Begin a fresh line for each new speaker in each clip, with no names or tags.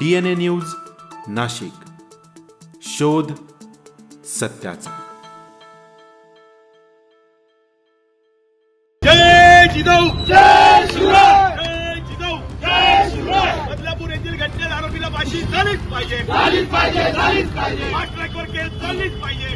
DNA news Nashik. शोध सत्याचा.
जय जिजाऊ! जय शिवराय! जय जिजाऊ! जय शिवराय! बदलापूर येथील घटनेत आरोपीला फाशी झालीच पाहिजे. झालीच पाहिजे झालीच पाहिजे. फास्ट ट्रॅकवर केस झालीच पाहिजे.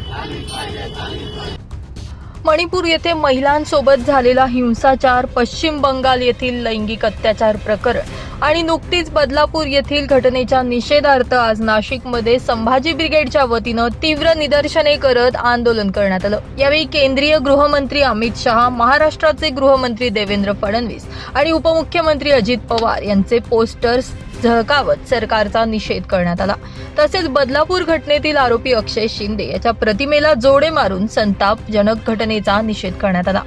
मणिपूर येथे महिलांसोबत झालेला हिंसाचार पश्चिम बंगाल येथील लैंगिक अत्याचार प्रकरण. आणि नुकतीच बदलापूर येथील घटनेच्या निषेधार्थ आज नाशिकमध्ये संभाजी ब्रिगेडच्या वतीनं तीव्र निदर्शने करत आंदोलन करण्यात आलं. यावेळी केंद्रीय गृहमंत्री अमित शहा महाराष्ट्राचे गृहमंत्री देवेंद्र फडणवीस आणि उपमुख्यमंत्री अजित पवार यांचे पोस्टर्स झळकावत सरकारचा निषेध करण्यात आला. तसेच बदलापूर घटनेतील आरोपी अक्षय शिंदे याच्या प्रतिमेला जोडे मारून संतापजनक घटनेचा निषेध करण्यात आला.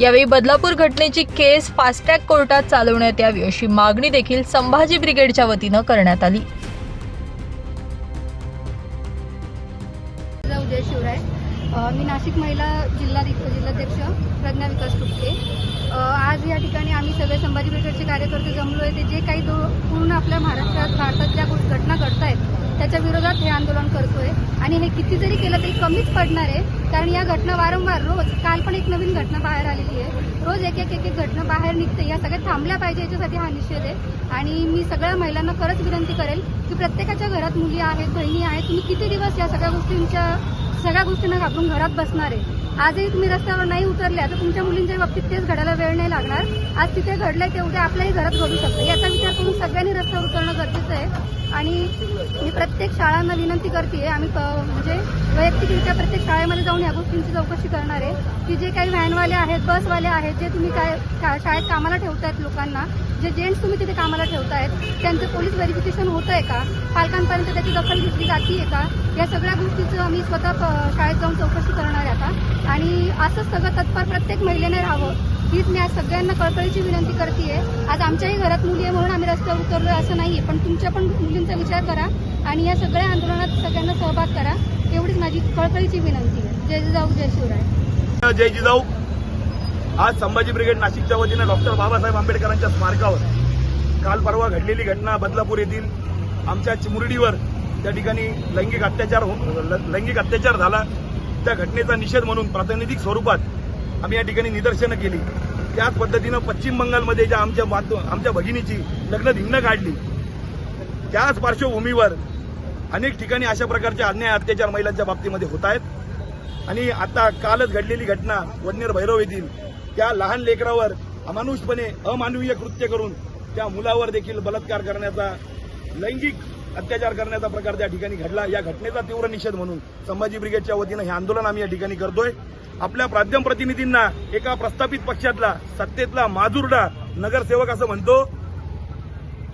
यावेळी बदलापूर घटनेची केस फास्टॅग कोर्टात चालवण्यात यावी अशी मागणी देखील संभाजी ब्रिगेडच्या वतीनं करण्यात आली.
उदय शिवराय मी नाशिक महिला जिल्हा जिल्हाध्यक्ष प्रज्ञा विकास टुपके आज या ठिकाणी आम्ही सगळे संभाजी ब्रिगेडचे कार्यकर्ते जमलो आहे ते जे काही दो पूर्ण आपल्या महाराष्ट्रात भारतात ज्या घटना घडत आहेत त्याच्या विरोधात हे आंदोलन करतोय. आणि हे किती जरी केलं तरी कमीच पडणार आहे. कारण या घटना वारंवार रोज काल पण एक नवीन घटना बाहेर आलेली आहे. रोज एक एक एक एक घटना बाहेर निघते. या सगळ्या थांबल्या पाहिजे याच्यासाठी हा निषेध आहे. आणि मी सगळ्या महिलांना खरंच विनंती करेल की प्रत्येकाच्या घरात मुली आहेत बहिणी आहेत. तुम्ही किती दिवस या सगळ्या गोष्टींच्या सगळ्या गोष्टींना घाबरून घरात बसणार आहे? आजही तुम्ही रस्त्यावर नाही उतरल्या तर तुमच्या मुलींच्या बाबतीत तेच घडायला वेळ नाही लागणार. आज तिथे घडलंय ते उद्या आपल्याही घरात घडू शकतं. याचा विचार करून सगळ्यांनी रस्त्यावर उतरणं गरजेचं आहे. आणि मी प्रत्येक शाळांना विनंती करते आम्ही म्हणजे वैयक्तिकरित्या प्रत्येक शाळेमध्ये जाऊन या गोष्टींची चौकशी करणार आहे. की जे काही व्हॅनवाले आहेत बसवाले आहेत जे तुम्ही काय शा- शाळेत कामाला ठेवतायत लोकांना जे जेंट्स तुम्ही तिथे कामाला ठेवतायत त्यांचं पोलीस व्हेरिफिकेशन होतं आहे का? पालकांपर्यंत त्याची दखल घेतली जाते का? या सगळ्या गोष्टीचं आम्ही स्वतः शाळेत जाऊन चौकशी करणार आहे आता. आणि असंच सगळं तत्पर प्रत्येक महिलेने राहावं हीच मी आज सगळ्यांना कळकळीची विनंती करते आज आमच्याही घरात मुली आहे म्हणून आम्ही रस्त्यावर उतरलोय असं नाहीये पण तुमच्या पण मुलींचा विचार करा आणि या सगळ्या आंदोलनात सगळ्यांना सहभाग करा एवढीच माझी कळकळीची विनंती. जय जिजाऊ जय शिवराय.
जय जिजाऊ आज संभाजी ब्रिगेड नाशिकच्या वतीने डॉक्टर बाबासाहेब आंबेडकरांच्या स्मारकावर काल परवा घडलेली घटना बदलापूर येथील आमच्या चिमुरडीवर त्या ठिकाणी लैंगिक अत्याचार हो-, ल- लैंगिक अत्याचार झाला. त्या घटनेचा निषेध म्हणून प्रातिनिधिक स्वरूपात आम्ही या ठिकाणी निदर्शनं केली. त्याच पद्धतीनं पश्चिम बंगालमध्ये ज्या आमच्या मात- आमच्या भगिनीची लग्न धिंगणं काढली. त्याच पार्श्वभूमीवर अनेक ठिकाणी अशा प्रकारचे अन्याय अत्याचार महिलांच्या बाबतीमध्ये होत आहेत. आणि आता कालच घडलेली घटना वडनेर भैरव येथील त्या लहान लेकरावर अमानुषपणे अमानवीय कृत्य करून त्या मुलावर देखील बलात्कार करण्याचा लैंगिक अत्याचार करण्याचा प्रकार त्या ठिकाणी घडला. या घटनेचा तीव्र निषेध म्हणून संभाजी ब्रिगेडच्या वतीनं हे आंदोलन आम्ही या ठिकाणी करतोय. आपल्या माध्यम प्रतिनिधींना एका प्रस्थापित पक्षातला सत्तेतला माजुरडा नगरसेवक असं म्हणतो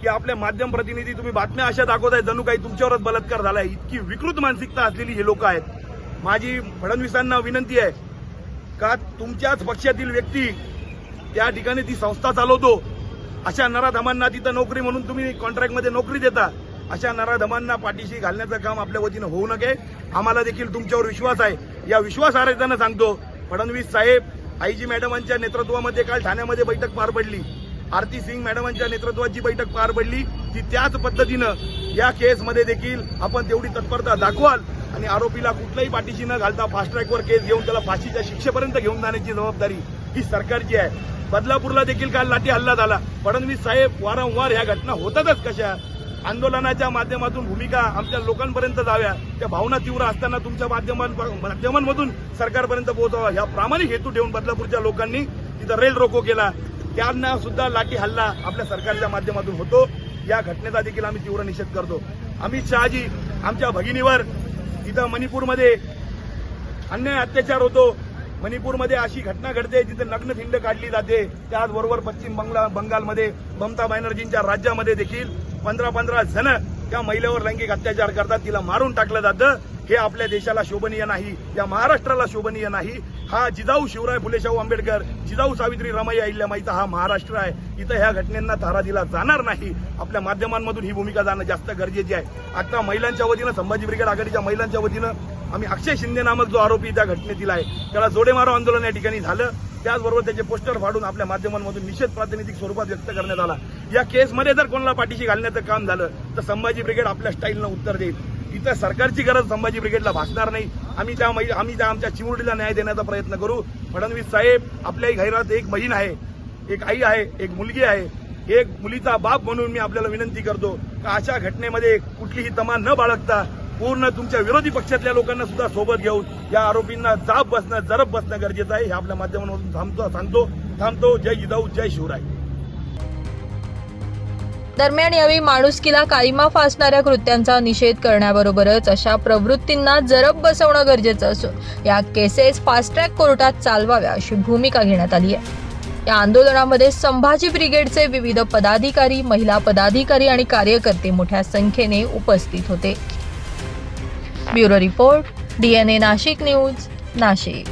की आपले माध्यम प्रतिनिधी तुम्ही बातम्या अशा दाखवताय जणू काही तुमच्यावरच बलात्कार झालाय. इतकी विकृत मानसिकता असलेली हे लोक आहेत. माझी फडणवीसांना विनंती आहे का तुमच्याच पक्षातील व्यक्ती त्या ठिकाणी ती संस्था चालवतो. अशा नराधमांना तिथं नोकरी म्हणून तुम्ही कॉन्ट्रॅक्टमध्ये नोकरी देता. अशा नराधमांना पाठीशी घालण्याचं काम आपल्या वतीनं होऊ नये. आम्हाला देखील तुमच्यावर विश्वास आहे. या विश्वासार्हतेनं सांगतो फडणवीस साहेब आईजी मॅडमांच्या नेतृत्वामध्ये काल ठाण्यामध्ये बैठक पार पडली. आरती सिंग मॅडमांच्या नेतृत्वाची बैठक पार पडली. ती त्याच पद्धतीनं या केसमध्ये देखील आपण तेवढी तत्परता दाखवाल. आणि आरोपीला कुठल्याही पाठीशी न घालता फास्ट ट्रॅकवर केस घेऊन त्याला फाशीच्या शिक्षेपर्यंत घेऊन जाण्याची जबाबदारी ही सरकारची आहे. बदलापूरला देखील काल लाठी हल्ला झाला. फडणवीस साहेब वारंवार ह्या घटना होतातच कशा? आंदोलनाच्या माध्यमातून भूमिका आमच्या लोकांपर्यंत जाव्या त्या भावना तीव्र असताना तुमच्या माध्यमां माध्यमांमधून सरकारपर्यंत पोहोचावा या प्रामाणिक हेतू ठेवून बदलापूरच्या लोकांनी तिथं रेल रोको केला. त्यांना सुद्धा लाठी हल्ला आपल्या सरकारच्या माध्यमातून होतो. या घटनेचा देखील आम्ही तीव्र निषेध करतो. अमित शहाजी आमच्या भगिनीवर जिथं मणिपूरमध्ये अन्याय अत्याचार होतो मणिपूरमध्ये अशी घटना घडते जिथे नग्नथिंड काढली जाते. त्याचबरोबर पश्चिम बंगला बंगालमध्ये ममता बॅनर्जींच्या राज्यामध्ये देखील पंधरा पंधरा जण त्या महिलेवर लैंगिक अत्याचार करतात तिला मारून टाकलं जातं. हे आपल्या देशाला शोभनीय नाही या महाराष्ट्राला शोभनीय नाही. हा जिजाऊ शिवराय फुले शाहू आंबेडकर जिजाऊ सावित्री रमाई अहिल्यामाईचा हा महाराष्ट्र आहे. इथं ह्या घटनेंना थारा दिला जाणार नाही. आपल्या माध्यमांमधून ही भूमिका जाणं जास्त गरजेची आहे. आता महिलांच्या वतीनं संभाजी ब्रिगेड आघाडीच्या महिलांच्या वतीनं आम्ही अक्षय शिंदे नामक जो आरोपी त्या घटनेतील आहे. त्याला जोडेमारो आंदोलन या ठिकाणी झालं. त्याचबरोबर त्याचे पोस्टर फाडून आपल्या माध्यमांमधून निषेध प्रातिनिधिक स्वरूपात व्यक्त करण्यात आला. या केसमध्ये जर कोणाला पाठीशी घालण्याचं काम झालं तर संभाजी ब्रिगेड आपल्या स्टाईलनं उत्तर देईल. इथं सरकारची गरज संभाजी ब्रिगेडला भासणार नाही. आम्ही त्या आम्ही त्या आमच्या चिमुरडीला न्याय देण्याचा प्रयत्न करू. फडणवीस साहेब आपल्याही घरात एक बहीण आहे एक आई आहे एक मुलगी आहे. एक मुलीचा बाप म्हणून मी आपल्याला विनंती करतो का अशा घटनेमध्ये कुठलीही तमा न बाळगता पूर्ण तुमच्या विरोधी पक्षातल्या लोकांना सुद्धा सोबत घेऊन या आरोपींना जाब बसणं जरब बसणं गरजेचं आहे. हे आपल्या माध्यमातून थांबतो सांगतो. थांबतो. जय जिजाऊ जय शिवराय.
दरम्यान यावेळी माणुसकीला काळीमा फासणाऱ्या कृत्यांचा निषेध करण्याबरोबरच अशा प्रवृत्तींना जरब बसवणं गरजेचं असून या केसेस फास्ट ट्रॅक कोर्टात चालवाव्या अशी भूमिका घेण्यात आली आहे. या आंदोलनामध्ये संभाजी ब्रिगेडचे विविध पदाधिकारी महिला पदाधिकारी आणि कार्यकर्ते मोठ्या संख्येने उपस्थित होते. Bureau report DNA Nashik news Nashik.